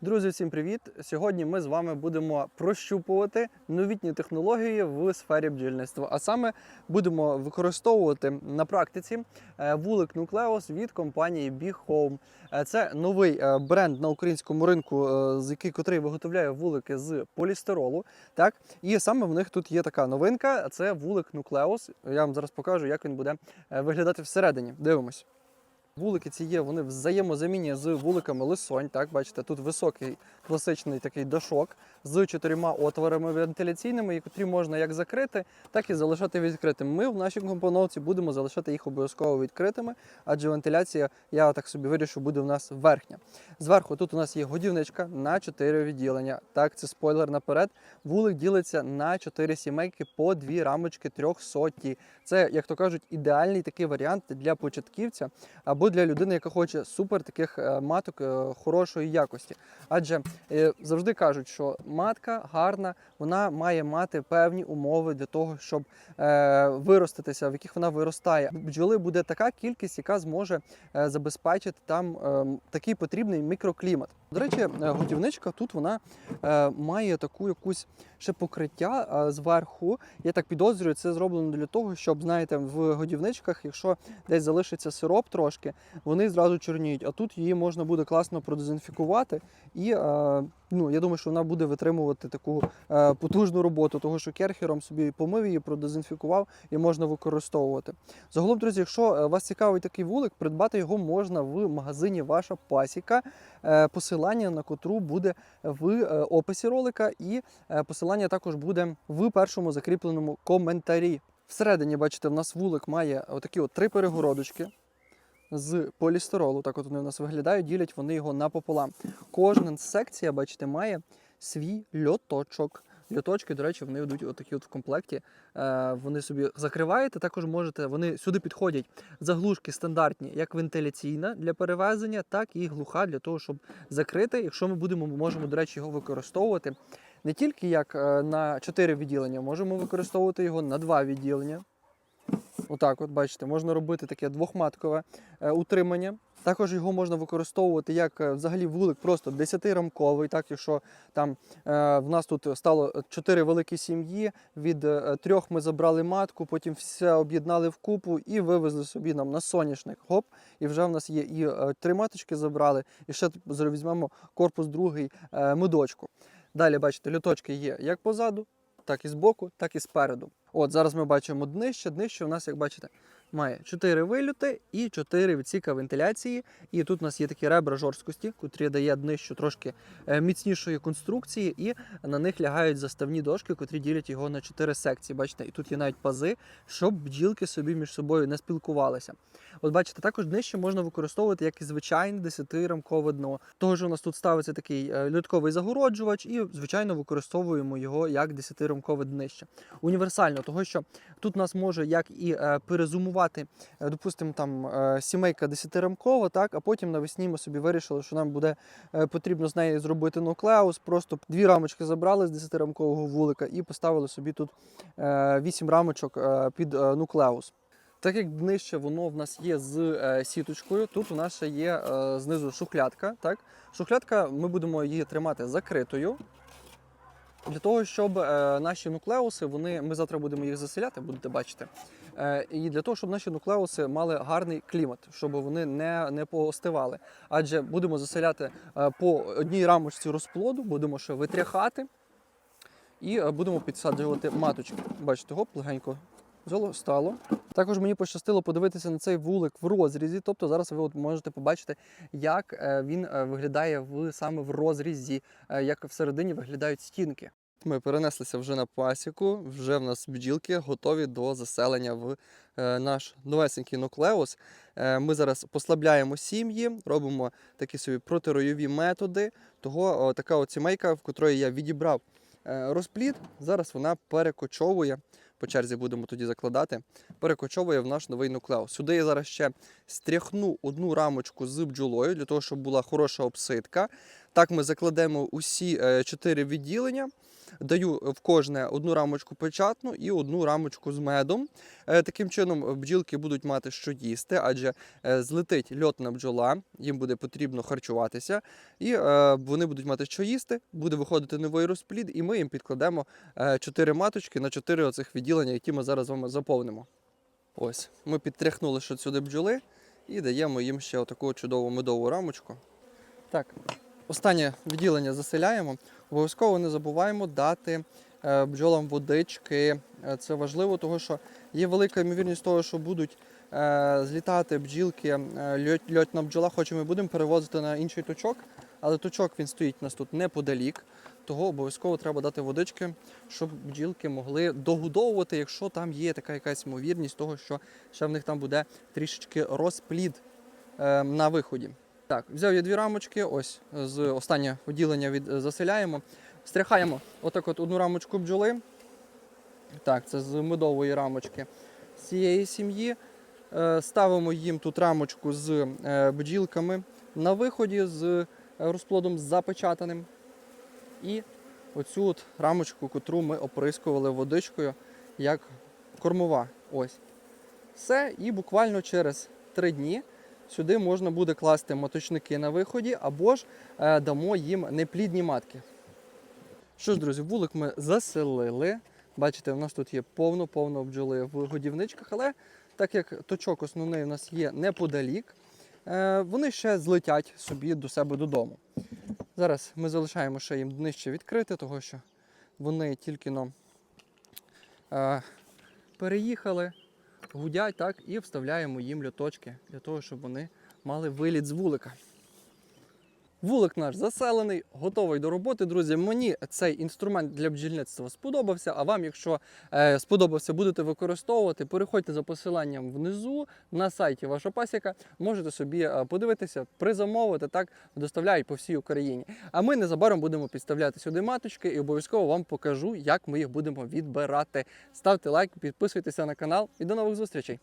Друзі, всім привіт! Сьогодні ми з вами будемо прощупувати новітні технології в сфері бджільництва. А саме будемо використовувати на практиці е, вулик Nucleus від компанії Big Home. Е, Це новий е, бренд на українському ринку, з який котрий виготовляє вулики з полістиролу. Так, і саме в них тут є така новинка: це вулик Nucleus. Я вам зараз покажу, як він буде виглядати всередині. Дивимось. Вулики ці є, вони взаємозамінні з вуликами лисонь. Так, бачите, тут високий класичний такий дашок з чотирма отворами вентиляційними, які можна як закрити, так і залишати відкритими. Ми в нашій компоновці будемо залишати їх обов'язково відкритими, адже вентиляція, я так собі вирішив, буде у нас верхня. Зверху тут у нас є годівничка на 4 відділення. Так, це спойлер наперед. Вулик ділиться на 4 сімейки по 2 рамочки трьохсоті. Це, як то кажуть, ідеальний такий варіант для початківця або для людини, яка хоче супер таких е, маток е, хорошої якості. Адже е, завжди кажуть, що матка гарна, вона має мати певні умови для того, щоб вироститися, в яких вона виростає. Бджоли буде така кількість, яка зможе забезпечити там е, такий потрібний мікроклімат. До речі, е, годівничка тут вона е, має таку якусь ще покриття е, зверху. Я так підозрюю, це зроблено для того, щоб знаєте, в годівничках, якщо десь залишиться сироп трошки, вони зразу чорніють. А тут її можна буде класно продезінфікувати. І ну, я думаю, що вона буде витримувати таку потужну роботу, того що керхером собі помив її, продезінфікував і можна використовувати. Загалом, друзі, якщо вас цікавий такий вулик, придбати його можна в магазині Ваша Пасіка. Е, Посилання на котру буде в е, описі ролика, і е, посилання також буде в першому закріпленому коментарі. Всередині, бачите, в нас вулик має отакі от три перегородочки з полістиролу. Так от вони у нас виглядають, ділять вони його напополам. Кожна секція, бачите, має свій льоточок. Льоточки, до речі, вони йдуть отакі от в комплекті. Е, вони собі закриваєте. Також можете, вони сюди підходять заглушки стандартні, як вентиляційна для перевезення, так і глуха для того, щоб закрити. Якщо ми будемо, можемо, до речі, його використовувати не тільки як е, на 4 відділення, можемо використовувати його на 2 відділення. Отак, от бачите, можна робити таке двохматкове е, утримання. Також його можна використовувати як е, взагалі вулик просто 10-рамковий. Так, якщо там е, в нас тут стало 4 великі сім'ї, від трьох ми забрали матку, потім все об'єднали в купу і вивезли собі нам на соняшник. Гоп, і вже в нас є і три маточки забрали, і ще візьмемо корпус другий медочку. Далі, бачите, люточки є як позаду, так і збоку, так і спереду. От зараз ми бачимо днище. Днище у нас, як бачите, має 4 вилюти і 4 відсіка вентиляції. І тут у нас є такі ребра жорсткості, котрі дає днищу трошки е, міцнішої конструкції, і на них лягають заставні дошки, котрі ділять його на 4 секції. Бачите, і тут є навіть пази, щоб бджілки собі між собою не спілкувалися. От бачите, також днище можна використовувати як і звичайне 10-рамкове дно. Того ж у нас тут ставиться такий е, льотковий загороджувач, і звичайно використовуємо його як 10-рамкове днище. Універсально, того що тут у нас може як і е, перезумувати, е, допустимо, там е, сімейка 10-рамкова, так, а потім навесні ми собі вирішили, що нам буде е, потрібно з неї зробити нуклеус. Просто дві рамочки забрали з 10-рамкового вулика і поставили собі тут 8 рамочок під нуклеус. Так як днище воно в нас є з е, сіточкою, тут у нас ще є е, знизу шухлядка. Так? Шухлядка, ми будемо її тримати закритою. Для того, щоб е, наші нуклеуси, вони, ми завтра будемо їх заселяти, будете бачити. Е, і для того, щоб наші нуклеуси мали гарний клімат, щоб вони не, не поостивали. Адже будемо заселяти е, по одній рамочці розплоду, будемо ще витряхати і е, будемо підсаджувати маточки. Бачите, гоп, легенько стало. Також мені пощастило подивитися на цей вулик в розрізі. Тобто зараз ви от можете побачити, як він виглядає в саме в розрізі, як всередині виглядають стінки. Ми перенеслися вже на пасіку. Вже в нас бджілки готові до заселення в е, наш новесенький нуклеус. Е, Ми зараз послабляємо сім'ї, робимо такі собі протиройові методи. Того така от сімейка, в котрої я відібрав е, розплід, зараз вона перекочовує. По черзі будемо тоді закладати, перекочовує в наш новий нуклеус. Сюди я зараз ще стряхну одну рамочку з бджолою, для того, щоб була хороша обсидка. Так ми закладемо усі е, чотири відділення. Даю в кожне одну рамочку печатну і одну рамочку з медом. Е, Таким чином бджілки будуть мати що їсти, адже е, злетить льотна бджола, їм буде потрібно харчуватися, і вони будуть мати що їсти, буде виходити новий розплід, і ми їм підкладемо чотири маточки на чотири оцих відділення, які ми зараз з вами заповнимо. Ось, ми підтряхнули ще сюди бджоли і даємо їм ще отаку чудову медову рамочку. Так, останнє відділення заселяємо. Обов'язково не забуваємо дати е, бджолам водички. Е, Це важливо, тому що є велика ймовірність того, що будуть е, злітати бджілки. е, льот- Льотна бджола, хоч ми будемо перевозити на інший точок, але точок він стоїть у нас тут неподалік. Того обов'язково треба дати водички, щоб бджілки могли догодовувати, якщо там є така якась ймовірність того, що ще в них там буде трішечки розплід на виході. Так, взяв я дві рамочки, ось з останнє відділення від е, заселяємо. Стряхаємо отак от одну рамочку бджоли. Так, це з медової рамочки з цієї сім'ї. Е, Ставимо їм тут рамочку з е, бджілками на виході з розплодом запечатаним. І оцю от рамочку, котру ми оприскували водичкою як кормова. Ось. Все, і буквально через три дні сюди можна буде класти маточники на виході, або ж е, дамо їм неплідні матки. Що ж, друзі, вулик ми заселили. Бачите, у нас тут є повно-повно бджоли в годівничках, але так як точок основний у нас є неподалік, е, вони ще злетять собі до себе додому. Зараз ми залишаємо ще їм днище відкрите, тому що вони тільки но е, переїхали, гудять так, і вставляємо їм льоточки для того, щоб вони мали виліт з вулика. Вулик наш заселений, готовий до роботи. Друзі, мені цей інструмент для бджільництва сподобався. А вам, якщо е, сподобався, будете використовувати, переходьте за посиланням внизу на сайті ваша пасіка. Можете собі е, подивитися, призамовити, так доставляють по всій Україні. А ми незабаром будемо підставляти сюди маточки і обов'язково вам покажу, як ми їх будемо відбирати. Ставте лайк, підписуйтеся на канал і до нових зустрічей.